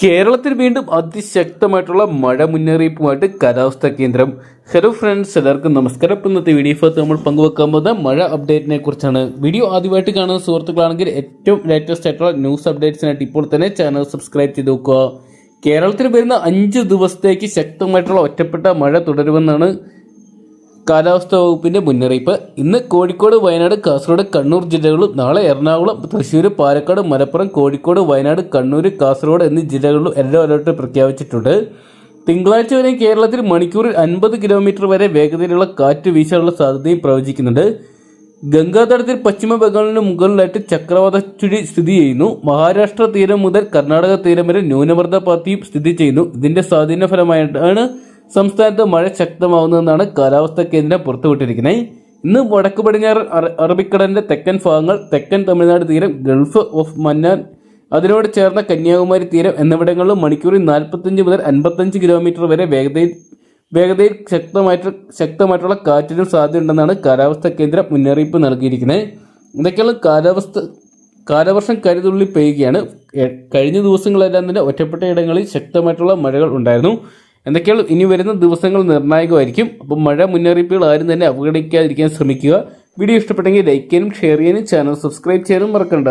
കേരളത്തിൽ വീണ്ടും അതിശക്തമായിട്ടുള്ള മഴ മുന്നറിയിപ്പുമായിട്ട് കാലാവസ്ഥാ കേന്ദ്രം. ഹലോ ഫ്രണ്ട്സ് എല്ലാവർക്കും നമസ്കാരം. ഇന്നത്തെ വീഡിയോ ഭാഗത്ത് നമ്മൾ പങ്കുവെക്കാൻ പോകുന്ന മഴ അപ്ഡേറ്റിനെ കുറിച്ചാണ്. വീഡിയോ ആദ്യമായിട്ട് കാണുന്ന സുഹൃത്തുക്കളാണെങ്കിൽ ഏറ്റവും ലേറ്റസ്റ്റ് ആയിട്ടുള്ള ന്യൂസ് അപ്ഡേറ്റ്സിനായിട്ട് ഇപ്പോൾ തന്നെ ചാനൽ സബ്സ്ക്രൈബ് ചെയ്ത് നോക്കുക കേരളത്തിൽ വരുന്ന അഞ്ച് ദിവസത്തേക്ക് ശക്തമായിട്ടുള്ള ഒറ്റപ്പെട്ട മഴ തുടരുമെന്നാണ് കാലാവസ്ഥാ വകുപ്പിന്റെ മുന്നറിയിപ്പ്. ഇന്ന് കോഴിക്കോട് വയനാട് കാസർഗോഡ് കണ്ണൂർ ജില്ലകളിലും നാളെ എറണാകുളം തൃശൂർ പാലക്കാട് മലപ്പുറം കോഴിക്കോട് വയനാട് കണ്ണൂർ കാസർഗോഡ് എന്നീ ജില്ലകളിലും യെല്ലോ അലർട്ട് പ്രഖ്യാപിച്ചിട്ടുണ്ട്. തിങ്കളാഴ്ച വരെ കേരളത്തിൽ മണിക്കൂറിൽ അൻപത് കിലോമീറ്റർ വരെ വേഗതയിലുള്ള കാറ്റ് വീശാനുള്ള സാധ്യതയും പ്രവചിക്കുന്നുണ്ട്. ഗംഗാതടത്തിൽ പശ്ചിമ ബംഗാളിന് മുകളിലായിട്ട് ചക്രവാത ചുഴി സ്ഥിതി ചെയ്യുന്നു. മഹാരാഷ്ട്ര തീരം മുതൽ കർണാടക തീരം വരെ ന്യൂനമർദ്ദ പാത്തിയും സ്ഥിതി ചെയ്യുന്നു. ഇതിന്റെ സ്വാധീന ഫലമായിട്ടാണ് സംസ്ഥാനത്ത് മഴ ശക്തമാവുന്നതെന്നാണ് കാലാവസ്ഥാ കേന്ദ്രം പുറത്തുവിട്ടിരിക്കുന്നത്. ഇന്ന് വടക്ക് പടിഞ്ഞാറ് അറ- അറബിക്കടലിന്റെ തെക്കൻ ഭാഗങ്ങൾ തെക്കൻ തമിഴ്നാട് തീരം ഗൾഫ് ഓഫ് മന്നാൻ അതിനോട് ചേർന്ന കന്യാകുമാരി തീരം എന്നിവിടങ്ങളിലും മണിക്കൂറിൽ നാൽപ്പത്തഞ്ച് മുതൽ അൻപത്തഞ്ച് കിലോമീറ്റർ വരെ വേഗതയിൽ വേഗതയിൽ ശക്തമായിട്ട് ശക്തമായിട്ടുള്ള കാറ്റിനും സാധ്യതയുണ്ടെന്നാണ് കാലാവസ്ഥാ കേന്ദ്രം മുന്നറിയിപ്പ് നൽകിയിരിക്കുന്നത്. ഇതൊക്കെയുള്ള കാലാവസ്ഥ കാലവർഷം കരുതുള്ളി പെയ്യുകയാണ്. കഴിഞ്ഞ ദിവസങ്ങളെല്ലാം തന്നെ ഒറ്റപ്പെട്ട ഇടങ്ങളിൽ ശക്തമായിട്ടുള്ള മഴകൾ ഉണ്ടായിരുന്നു. എന്തൊക്കെയാണ്? ഇനി വരുന്ന ദിവസങ്ങൾ നിർണായകമായിരിക്കും. അപ്പം മഴ മുന്നറിയിപ്പുകൾ ആരും തന്നെ അവഗണിക്കാതിരിക്കാൻ ശ്രമിക്കുക. വീഡിയോ ഇഷ്ടപ്പെട്ടെങ്കിൽ ലൈക്ക് ചെയ്യാനും ഷെയർ ചെയ്യാനും ചാനൽ സബ്സ്ക്രൈബ് ചെയ്യാനും മറക്കണ്ട.